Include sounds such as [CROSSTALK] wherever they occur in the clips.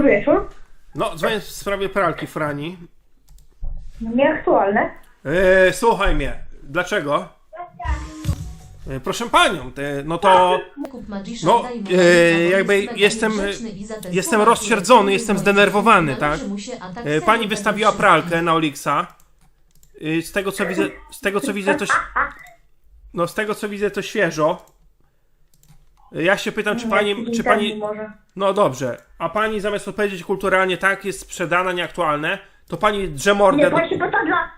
Dobry wieczór. No, dzwonię w sprawie pralki Frani. Nieaktualne. E, słuchaj mnie, dlaczego? E, proszę panią, te, no to No, e, jakby jestem- jestem rozsierdzony, jestem zdenerwowany, tak? e, pani wystawiła pralkę na Olixa. E, z tego co widzę, z tego co widzę to ś- no z tego co widzę to świeżo. E, Ja się pytam, czy pani, czy pani, Może. No dobrze, a pani zamiast odpowiedzieć kulturalnie tak, jest sprzedana, nieaktualne, to pani drze mordę Nie, się pyta dla...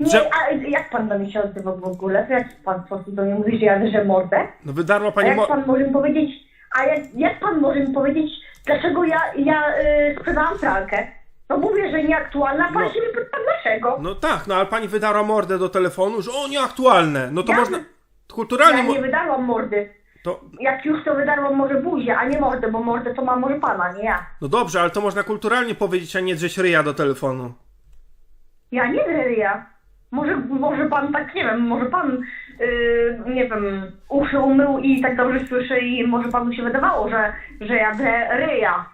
Nie, Że- a jak pan do mnie się odzywa w ogóle? To jak pan po prostu do mnie mówi, że ja drżę mordę? No wydarła A pani jak mo... pan może mi powiedzieć... A jak, jak pan może mi powiedzieć, dlaczego ja, ja y, sprzedałam pralkę? No mówię, że nieaktualna, a pan No. się mnie pyta dlaczego? No tak, no ale pani wydarła mordę do telefonu, że o, nieaktualne. No to Ja- można... Ja Kulturalnie... mo- nie wydarłam mordy. To, Jak już to wydarłam może buzię, a nie mordę, bo mordę to ma może pana, nie ja. no dobrze, ale to można kulturalnie powiedzieć, a nie drzeć ryja do telefonu. Ja nie dreria. Może, może pan tak, nie wiem, może pan, yy, nie wiem, uszy umył i tak dobrze słyszy i może panu się wydawało, że, że ja dreria.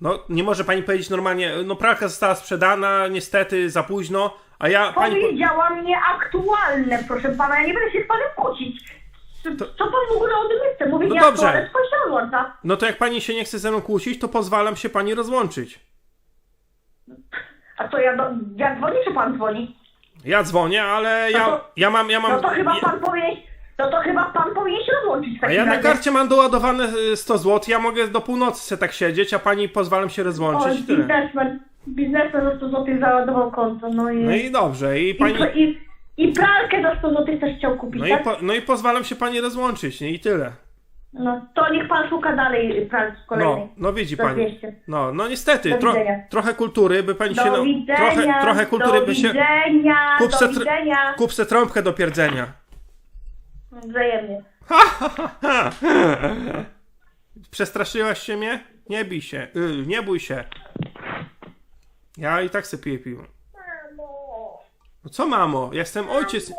No, nie może pani powiedzieć normalnie, no pralka została sprzedana, niestety za późno, a ja pani... po- Powiedziałam nieaktualne, proszę pana, ja nie będę się z panem kłócić. Co, co pan w ogóle o tym chce? Mówię No nieaktualne, dobrze. się odłącza? No to jak pani się nie chce ze mną kłócić, to pozwalam się pani rozłączyć. A co, ja, do, ja dzwonię, czy pan dzwoni? Ja dzwonię, ale ja, No to- ja mam, ja mam... No to chyba pan powinien, no to chyba pan powinien się rozłączyć A ja na karcie mam doładowane y, 100 zł, ja mogę do północy tak siedzieć, a pani pozwalam się O, rozłączyć tyle. biznesmen, biznesmen za 100 zł załadował konto, no i... No i dobrze, i pani... I, i, I pralkę za 100 zł też chciał kupić, No i, tak? po, no i pozwalam się pani rozłączyć, nie? I tyle. No to niech pan szuka dalej pralki kolejnej. No, no widzi Za pani. 200. No, no niestety, Do tro, widzenia. trochę kultury by pani Do się... No, widzenia, trochę, trochę kultury do by się... widzenia, Kup do se, tr- widzenia. kup se trąbkę do pierdzenia. Wzajemnie. [LAUGHS] Przestraszyłaś się mnie? Nie bij się. Y, nie bój się. Ja i tak sobie piję piwo. No co mamo? Ja Jestem ojciec.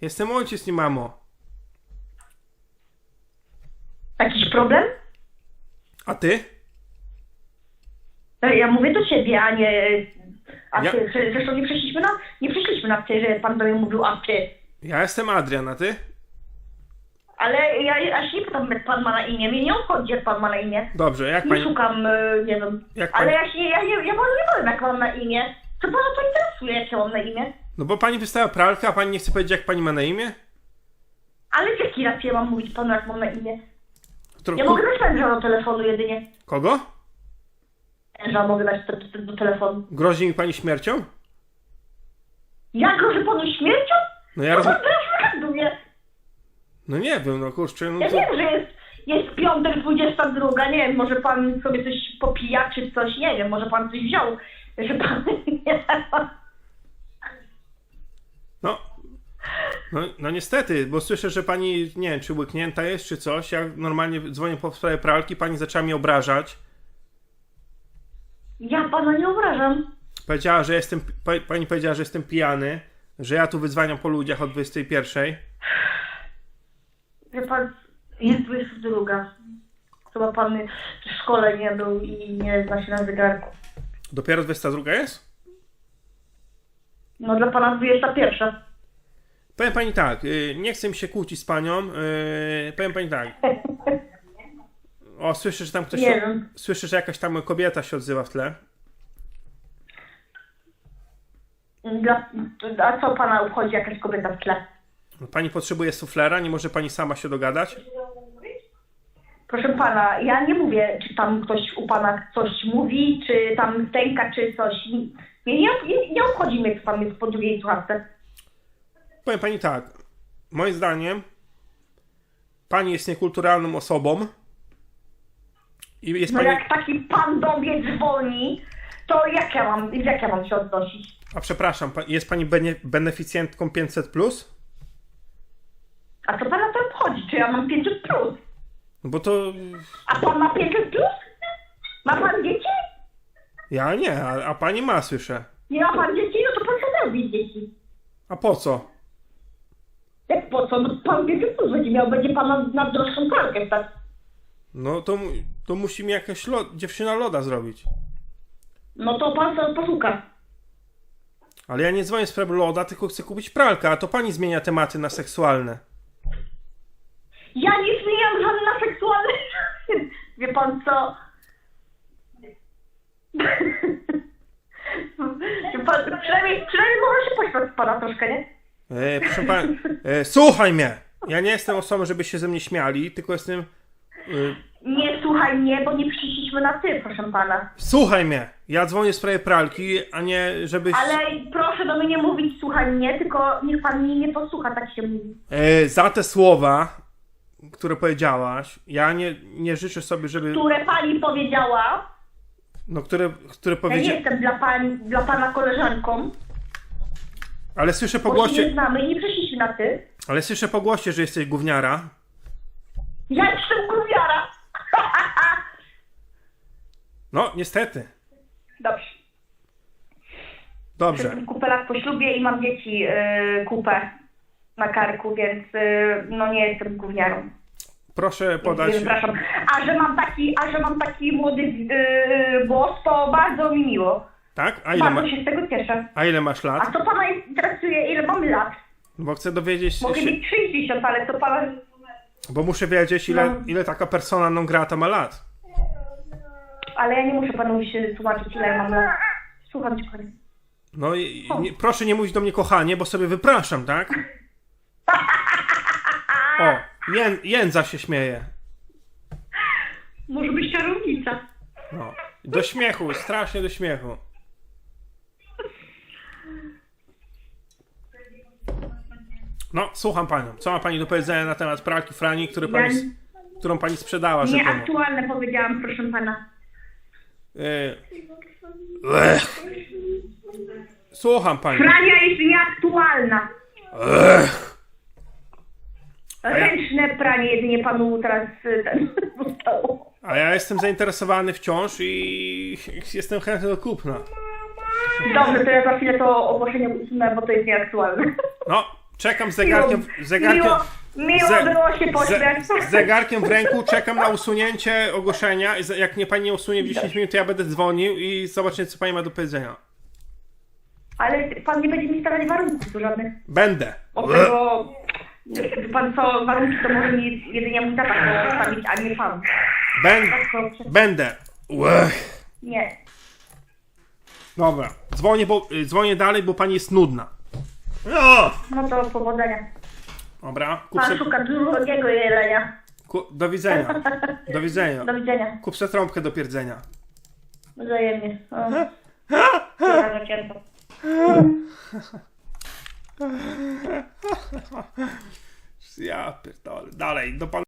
Jestem ojciec, nie mamo. Jakiś problem? A ty? Ja mówię do ciebie, a nie... A Ja- ty, że- zresztą nie przeszliśmy na... Nie przeszliśmy na ty, że pan do mnie mówił, a ty. Ja jestem Adrian, a ty? Ale ja, ja się nie pytam, jak pan ma na imię. Mnie nie obchodzi, jak pan ma na imię. Dobrze, jak Nie pani... szukam, y, nie wiem. Jak Ale pani- ja się, ja, nie, ja może nie powiem, jak mam na imię. Co pana to interesuje, jak ja mam na imię? No bo pani wystawia pralkę, a pani nie chce powiedzieć, jak pani ma na imię? Ale z jakiej racji ja mam mówić panu, jak mam na imię? Ja mogę dać męża do telefonu jedynie. Kogo? Męża mogę dać do, do, do telefonu. Grozi mi pani śmiercią? Ja grożę panu śmiercią? No ja No pan roz... teraz. No nie wiem, no kurczę, no Ja to... wiem, że jest, jest piątek, 22, nie wiem, może pan sobie coś popija czy coś, nie wiem, może pan coś wziął, że pan [LAUGHS] nie No, no, no niestety, bo słyszę, że pani, nie wiem, czy łyknięta jest, czy coś. Ja normalnie dzwonię po sprawie pralki, pani zaczęła mnie obrażać. Ja pana nie obrażam. Powiedziała, że jestem, pa- pani powiedziała, że jestem pijany, że ja tu wyzwaniam po ludziach o 21. Wie pan, jest 22. Chyba pan w szkole nie był i nie zna się na zegarku. Dopiero 22 jest? No dla pana 21. Powiem pani tak, y, nie chcę mi się kłócić z panią. y, Powiem pani tak. O, słyszę, że tam ktoś. Nie się, wiem. słyszę, że jakaś tam kobieta się odzywa w tle. Dla, a co pana obchodzi jakaś kobieta w tle? Pani potrzebuje suflera, nie może pani sama się dogadać? Proszę pana, ja nie mówię, czy tam ktoś u pana coś mówi, czy tam stęka, czy coś. Nie, nie, nie, nie obchodzi mnie, co tam jest po drugiej słuchawce. Powiem pani tak. Moim zdaniem pani jest niekulturalną osobą. I jest No pani. jak taki pan do mnie dzwoni, to jak ja mam, jak ja mam się odnosić? A przepraszam, jest pani bene- beneficjentką 500? Plus? A co pana to obchodzi? Czy ja mam 500 plus? No Bo to. A pan ma 500 plus? Ma pan dzieci? Ja nie, a, a pani ma, słyszę. Nie ma pan dzieci? No to pan co robi dzieci? A po co? Jak po co? No pan 500 plus będzie miał, będzie pan na, na droższą pralkę, tak? No to. to musi mi jakaś lo- dziewczyna loda zrobić. No to pan sobie posłucha. Ale ja nie dzwonię w sprawie loda, tylko chcę kupić pralkę, a to pani zmienia tematy na seksualne. Ja nie zmieniam żadne seksualne. [LAUGHS] Wie pan co? [LAUGHS] Wie pan, przynajmniej, przynajmniej może się z pana troszkę, nie? E, proszę pan, e, słuchaj mnie! Ja nie jestem osobą, żeby się ze mnie śmiali, tylko jestem... E, Nie słuchaj mnie, bo nie przyszliśmy na ty, proszę pana. słuchaj mnie! Ja dzwonię w sprawie pralki, a nie żebyś... Ale proszę do mnie nie mówić słuchaj mnie, tylko niech pan mnie nie posłucha, tak się mówi. E, za te słowa, które powiedziałaś, ja nie, nie życzę sobie, żeby... Które pani powiedziała, No, które, które ja nie jestem dla, pań, dla pana koleżanką, Ale słyszę po bo się nie głosie... znamy i nie przyszliśmy na ty. Ale słyszę po głosie, że jesteś gówniara. Ja jestem gówniara. No, niestety. Dobrze. Dobrze. Jestem kupę lat po ślubie i mam dzieci yy, kupę na karku, więc yy, no nie jestem gówniarą. Proszę podać... Przepraszam. A że mam taki, a że mam taki młody yy, głos, to bardzo mi miło. Tak? A ile, ma... Bardzo się z tego cieszę. A ile masz lat? A co pana interesuje, ile mam lat? Bo chcę dowiedzieć Mogę się... mieć 60, ale co pana... Bo muszę wiedzieć, ile, No. ile taka persona non grata ma lat. Ale ja nie muszę panu się tłumaczyć, ile ja mam lat. Słucham cię, panie. No i nie, proszę nie mówić do mnie kochanie, bo sobie wypraszam, tak? O, ję, jędza się śmieje. Może być czarownica. No. Do śmiechu, strasznie do śmiechu. No, słucham panią. Co ma pani do powiedzenia na temat pralki Frani, który pani, s- którą pani sprzedała? Nieaktualne powiedziałam, proszę pana. Y, Ech. Słucham pani. Frania jest nieaktualna. Ech. Ręczne pranie jedynie panu teraz y, ten, [LAUGHS] zostało. A ja jestem zainteresowany wciąż i jestem chętny do kupna. Dobrze, to ja za chwilę to ogłoszenie usunę, bo to jest nieaktualne. No, czekam z zegarkiem, zegarkiem, Miło, miło ze- było się pośmiać. z zegarkiem w ręku, czekam na usunięcie ogłoszenia jak mnie pani nie usunie w 10 minut, to ja będę dzwonił i zobaczymy, co pani ma do powiedzenia. Ale pan nie będzie mi stawiać warunków żadnych. Będę. Od tego, pan co, warunki to może mi jedynie mój tata postawić, a nie pan. Będę. Tak, proszę. Będę. Łech. Nie. Dobra, dzwonię, bo, y, dzwonię dalej, bo pani jest nudna. No. No to powodzenia. Dobra, kup Pan se, szuka drugiego jelenia. ku, do widzenia. Do widzenia. Do widzenia. Kup se trąbkę do pierdzenia. Wzajemnie. O. Dobra, zacięto. Ja pierdolę. Dalej, do pana.